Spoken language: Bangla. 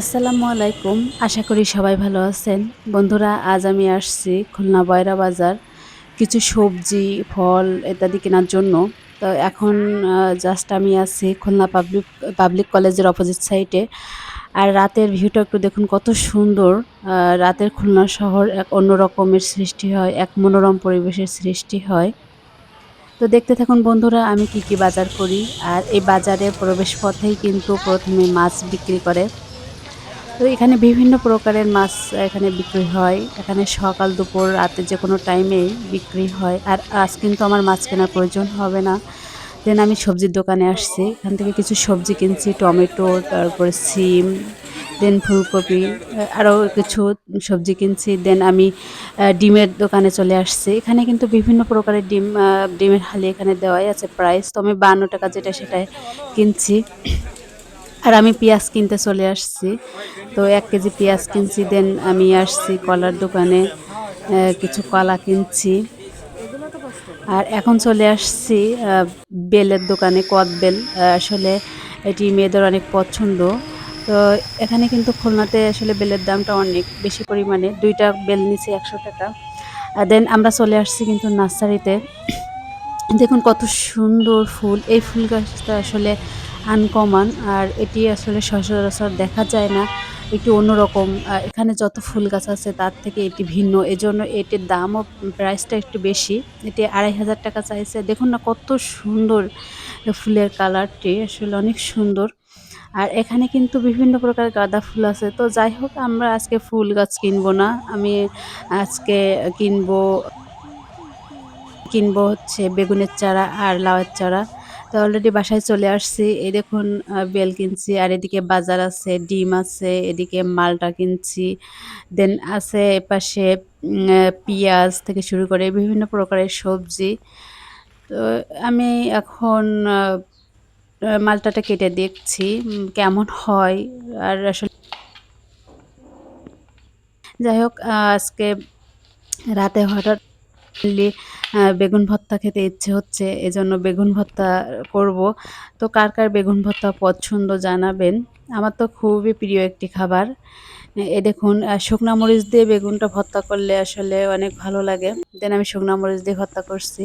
আসসালামু আলাইকুম। আশা করি সবাই ভালো আছেন। বন্ধুরা, আজ আমি আসছি খুলনা বয়রা বাজার। কিছু সবজি, ফল ইত্যাদি কেনার জন্য। তো এখন জাস্ট আমি আছি খুলনা পাবলিক পাবলিক কলেজের অপোজিট সাইডে আর রাতের ভিউটা একটু দেখুন কত সুন্দর। রাতের খুলনা শহর এক অন্য রকমের সৃষ্টি হয়, এক মনোরম পরিবেশের সৃষ্টি হয়। তো দেখতে থাকুন বন্ধুরা, আমি কি কি বাজার করি। আর এই বাজারের প্রবেশ পথেই কিন্তু প্রথমে মাছ বিক্রি করে। তো এখানে বিভিন্ন প্রকারের মাছ এখানে বিক্রি হয়। এখানে সকাল, দুপুর, রাতে যে কোনো টাইমেই বিক্রি হয়। আর আজ কিন্তু আমার মাছ কেনার প্রয়োজন হবে না। দেন আমি সবজির দোকানে আসছি। এখান থেকে কিছু সবজি কিনছি, টমেটো, তারপরে সিম দেন ফুলকপি আরও কিছু সবজি কিনছি। দেন আমি ডিমের দোকানে চলে আসছি। এখানে কিন্তু বিভিন্ন প্রকারের ডিম ডিমের হালি এখানে দেওয়াই আছে প্রাইস তো আমি বান্ন টাকা যেটা সেটাই কিনছি। আর আমি পেঁয়াজ কিনতে চলে আসছি। তো এক কেজি পেঁয়াজ কিনছি দেন আমি আসছি কলার দোকানে কিছু কলা কিনছি। আর এখন চলে আসছি বেলের দোকানে, কদ বেল। আসলে এটি মেয়েদের অনেক পছন্দ। তো এখানে কিন্তু খুলনাতে আসলে বেলের দামটা অনেক বেশি পরিমাণে, দুইটা বেল নিচে একশো টাকা। দেন আমরা চলে আসছি কিন্তু নার্সারিতে। দেখুন কত সুন্দর ফুল, এই ফুল গাছটা আসলে আনকমন, আর এটি আসলে সচরাচর দেখা যায় না। একটু অন্যরকম এখানে যত ফুল গাছ আছে তার থেকে এটি ভিন্ন। এজন্য এটির দামও প্রাইসটা একটু বেশি। এটি আড়াই হাজার টাকা চাইছে। দেখুন না কত সুন্দর ফুলের কালারটি, আসলে অনেক সুন্দর। আর এখানে কিন্তু বিভিন্ন প্রকার গাঁদা ফুল আছে। তো যাই হোক, আমরা আজকে ফুল গাছ কিনবো না। আমি আজকে কিনবো কিনবো হচ্ছে বেগুনের চারা আর লাউয়ের চারা। তো অলরেডি বাসায় চলে আসছি। এই দেখুন বেল কিনছি, আর এদিকে বাজার আছে, ডিম আছে, এদিকে মালটা কিনছি। দেন আছে এপাশে পেঁয়াজ থেকে শুরু করে বিভিন্ন প্রকারের সবজি। তো আমি এখন মালটাটা কেটে দেখছি কেমন হয়, আর আসলে যাই হোক আজকে রাতে হঠাৎ বেগুন ভর্তা খেতে ইচ্ছে হচ্ছে, এজন্য বেগুন ভর্তা করব। তো কার কার বেগুন ভর্তা পছন্দ জানাবেন? আমার তো খুবই প্রিয় একটি খাবার। এ দেখুন শুকনা মরিচ দিয়ে বেগুনটা ভর্তা করলে আসলে অনেক ভালো লাগে। দেন আমি শুকনা মরিচ দিয়ে ভর্তা করছি।